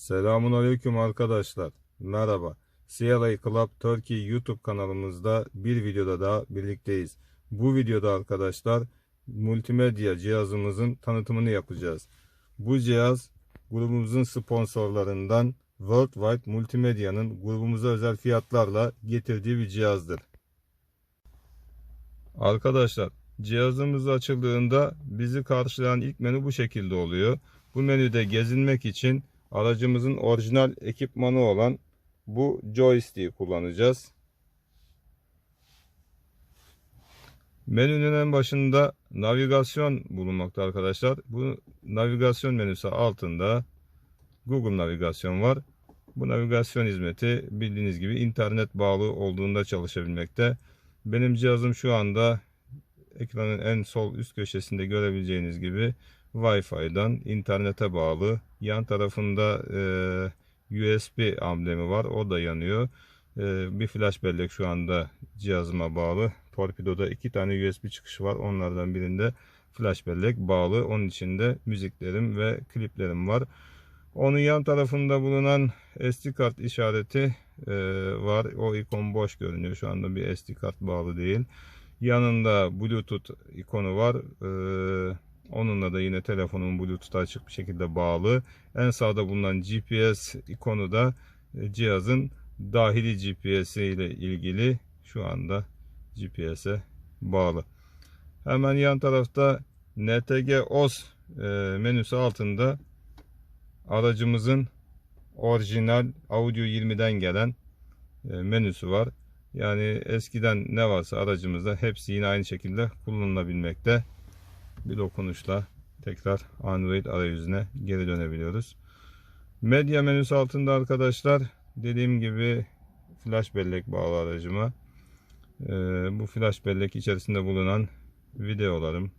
Selamun Aleyküm arkadaşlar. Merhaba. CLA Club Turkey YouTube kanalımızda bir videoda daha birlikteyiz. Bu videoda arkadaşlar multimedya cihazımızın tanıtımını yapacağız. Bu cihaz grubumuzun sponsorlarından Worldwide Multimedya'nın grubumuza özel fiyatlarla getirdiği bir cihazdır. Arkadaşlar cihazımız açıldığında bizi karşılayan ilk menü bu şekilde oluyor. Bu menüde gezinmek için aracımızın orijinal ekipmanı olan bu joystick'i kullanacağız. Menünün en başında navigasyon bulunmakta arkadaşlar. Bu navigasyon menüsü altında Google navigasyon var. Bu navigasyon hizmeti bildiğiniz gibi internet bağlı olduğunda çalışabilmekte. Benim cihazım şu anda ekranın en sol üst köşesinde görebileceğiniz gibi Wi-Fi'den internete bağlı. Yan tarafında e, USB amblemi var. O da yanıyor. E, bir flash bellek şu anda cihazıma bağlı. Torpidoda iki tane USB çıkışı var. Onlardan birinde flash bellek bağlı. Onun içinde müziklerim ve kliplerim var. Onun yan tarafında bulunan SD kart işareti e, var. O ikon boş görünüyor. Şu anda bir SD kart bağlı değil. Yanında Bluetooth ikonu var. Ee, onunla da yine telefonun Bluetooth'a açık bir şekilde bağlı. En sağda bulunan GPS ikonu da e, cihazın dahili GPS ile ilgili şu anda GPS'e bağlı. Hemen yan tarafta NTG OS e, menüsü altında aracımızın orijinal Audio 20'den gelen e, menüsü var. Yani eskiden ne varsa aracımızda hepsi yine aynı şekilde kullanılabilmekte. Bir dokunuşla tekrar Android arayüzüne geri dönebiliyoruz. Medya menüsü altında arkadaşlar dediğim gibi flash bellek bağlı aracıma. Ee, bu flash bellek içerisinde bulunan videolarım,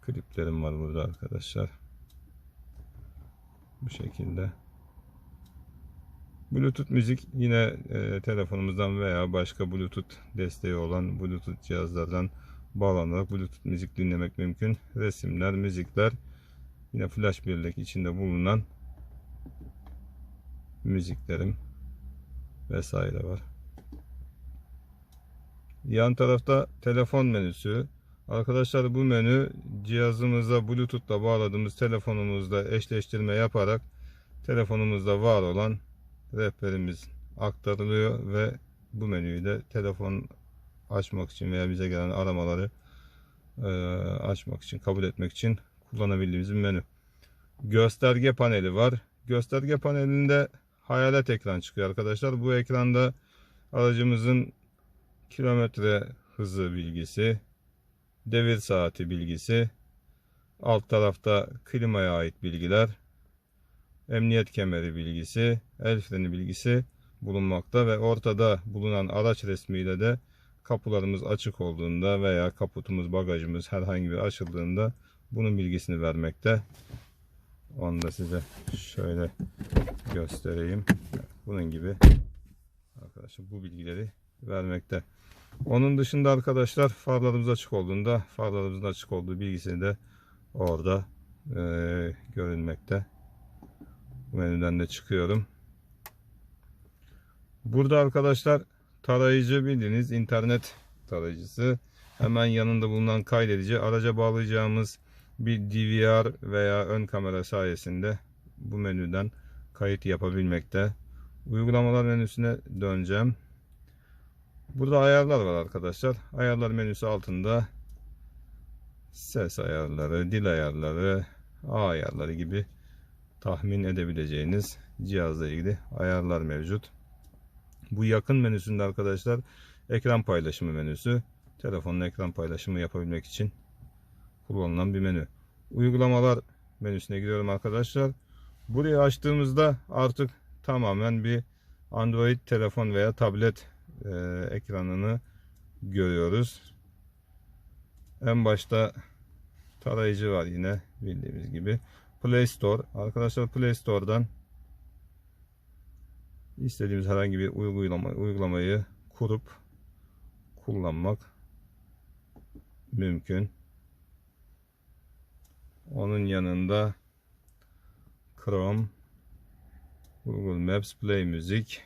kliplerim var burada arkadaşlar. Bu şekilde. Bluetooth müzik yine e, telefonumuzdan veya başka Bluetooth desteği olan Bluetooth cihazlardan bağlanarak Bluetooth müzik dinlemek mümkün. Resimler, müzikler yine flash bellek içinde bulunan müziklerim vesaire var. Yan tarafta telefon menüsü. Arkadaşlar bu menü cihazımıza Bluetooth'la bağladığımız telefonumuzla eşleştirme yaparak telefonumuzda var olan rehberimiz aktarılıyor ve bu menüyü de telefon açmak için veya bize gelen aramaları e, açmak için, kabul etmek için kullanabildiğimiz bir menü. Gösterge paneli var. Gösterge panelinde hayalet ekran çıkıyor arkadaşlar. Bu ekranda aracımızın kilometre hızı bilgisi, devir saati bilgisi, alt tarafta klimaya ait bilgiler, emniyet kemeri bilgisi, el freni bilgisi bulunmakta ve ortada bulunan araç resmiyle de kapılarımız açık olduğunda veya kaputumuz, bagajımız herhangi bir açıldığında bunun bilgisini vermekte. Onu da size şöyle göstereyim. Bunun gibi arkadaşlar bu bilgileri vermekte. Onun dışında arkadaşlar farlarımız açık olduğunda farlarımızın açık olduğu bilgisini de orada e, görünmekte. Menüden de çıkıyorum. Burada arkadaşlar tarayıcı bildiğiniz internet tarayıcısı. Hemen yanında bulunan kaydedici araca bağlayacağımız bir DVR veya ön kamera sayesinde bu menüden kayıt yapabilmekte. Uygulamalar menüsüne döneceğim. Burada ayarlar var arkadaşlar. Ayarlar menüsü altında ses ayarları, dil ayarları, A ayarları gibi tahmin edebileceğiniz cihazla ilgili ayarlar mevcut. Bu yakın menüsünde arkadaşlar ekran paylaşımı menüsü. Telefonun ekran paylaşımı yapabilmek için kullanılan bir menü. Uygulamalar menüsüne giriyorum arkadaşlar. Burayı açtığımızda artık tamamen bir Android telefon veya tablet e, ekranını görüyoruz. En başta tarayıcı var yine bildiğimiz gibi. Play Store. Arkadaşlar Play Store'dan istediğimiz herhangi bir uygulama, uygulamayı kurup kullanmak mümkün. Onun yanında Chrome, Google Maps, Play Müzik.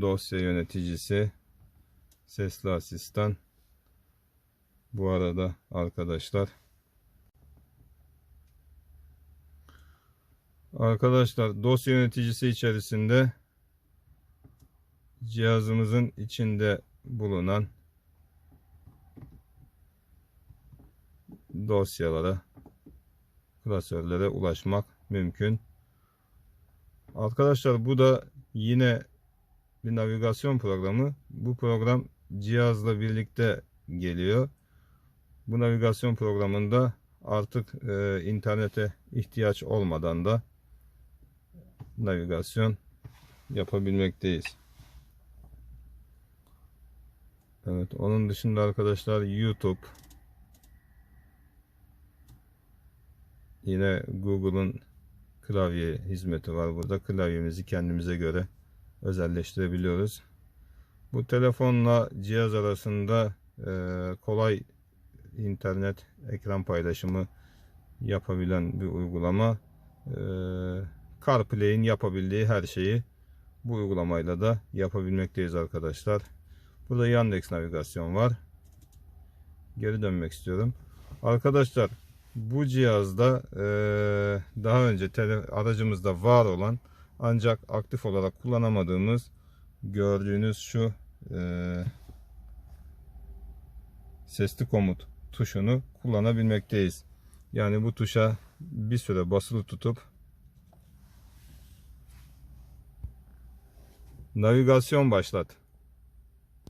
Dosya yöneticisi, sesli asistan. Bu arada arkadaşlar Arkadaşlar dosya yöneticisi içerisinde cihazımızın içinde bulunan dosyalara, klasörlere ulaşmak mümkün. Arkadaşlar bu da yine bir navigasyon programı. Bu program cihazla birlikte geliyor. Bu navigasyon programında artık e, internete ihtiyaç olmadan da navigasyon yapabilmekteyiz. Evet, onun dışında arkadaşlar YouTube yine Google'ın klavye hizmeti var burada. Klavyemizi kendimize göre özelleştirebiliyoruz. Bu telefonla cihaz arasında e, kolay internet ekran paylaşımı yapabilen bir uygulama. E, CarPlay'in yapabildiği her şeyi bu uygulamayla da yapabilmekteyiz arkadaşlar. Burada Yandex navigasyon var. Geri dönmek istiyorum. Arkadaşlar bu cihazda e, daha önce tele, aracımızda var olan ancak aktif olarak kullanamadığımız gördüğünüz şu e, sesli komut tuşunu kullanabilmekteyiz. Yani bu tuşa bir süre basılı tutup navigasyon başlat.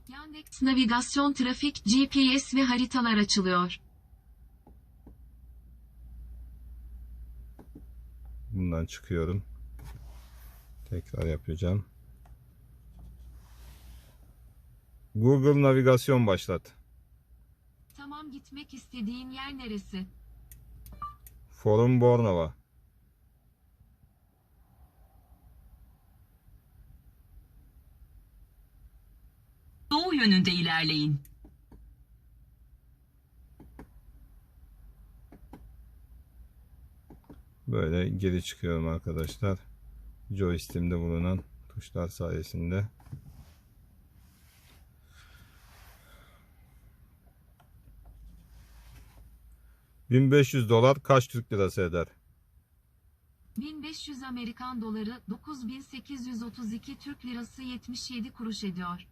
Yandex navigasyon, trafik, GPS ve haritalar açılıyor. Bundan çıkıyorum. Tekrar yapacağım. Google navigasyon başlat. Tamam gitmek istediğin yer neresi? Forum Bornova. Doğu yönünde ilerleyin. Böyle geri çıkıyorum arkadaşlar. Joystick'imde bulunan tuşlar sayesinde. ...1500 dolar kaç Türk lirası eder? 1500 Amerikan doları 9832 Türk lirası 77 kuruş ediyor.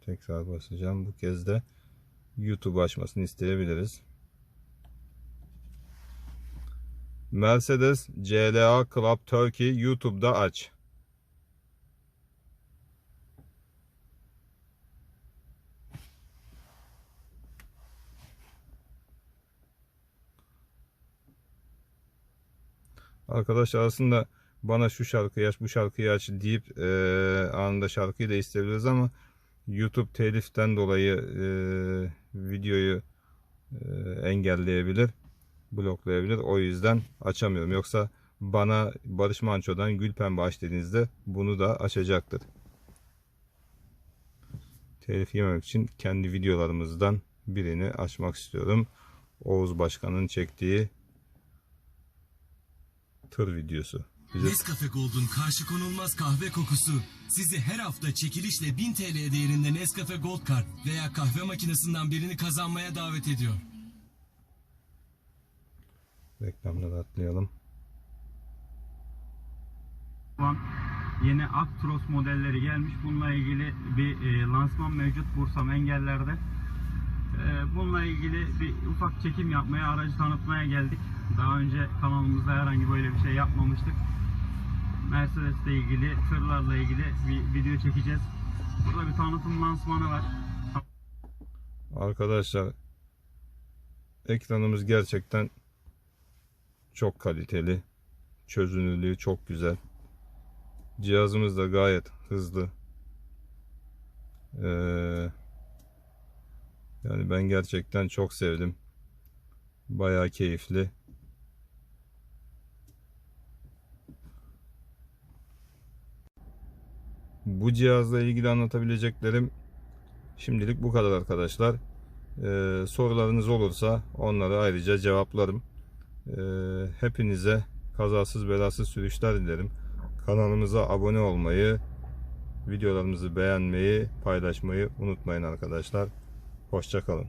Tekrar basacağım. Bu kez de YouTube açmasını isteyebiliriz. Mercedes CLA Club Turkey YouTube'da aç. Arkadaşlar aslında bana şu şarkıyı aç, bu şarkıyı aç deyip e, anında şarkıyı da isteyebiliriz ama YouTube teliften dolayı e, videoyu e, engelleyebilir, bloklayabilir. O yüzden açamıyorum. Yoksa bana Barış Manço'dan Gül aç dediğinizde bunu da açacaktır. Telif yememek için kendi videolarımızdan birini açmak istiyorum. Oğuz Başkan'ın çektiği tır videosu. Bize Nescafe Gold'un karşı konulmaz kahve kokusu sizi her hafta çekilişle 1000 TL değerinde Nescafe Gold Card veya kahve makinesinden birini kazanmaya davet ediyor. reklamları atlayalım. yeni Actros modelleri gelmiş. Bununla ilgili bir e, lansman mevcut Bursa Engeller'de. E, bununla ilgili bir ufak çekim yapmaya, aracı tanıtmaya geldik. Daha önce kanalımızda herhangi böyle bir şey yapmamıştık. Mercedes ile ilgili, tırlarla ilgili bir video çekeceğiz. Burada bir tanıtım lansmanı var. Arkadaşlar ekranımız gerçekten çok kaliteli. Çözünürlüğü çok güzel. Cihazımız da gayet hızlı. Ee, yani ben gerçekten çok sevdim. Bayağı keyifli. Bu cihazla ilgili anlatabileceklerim şimdilik bu kadar arkadaşlar. Ee, sorularınız olursa onları ayrıca cevaplarım. Ee, hepinize kazasız belasız sürüşler dilerim. Kanalımıza abone olmayı, videolarımızı beğenmeyi, paylaşmayı unutmayın arkadaşlar. Hoşçakalın.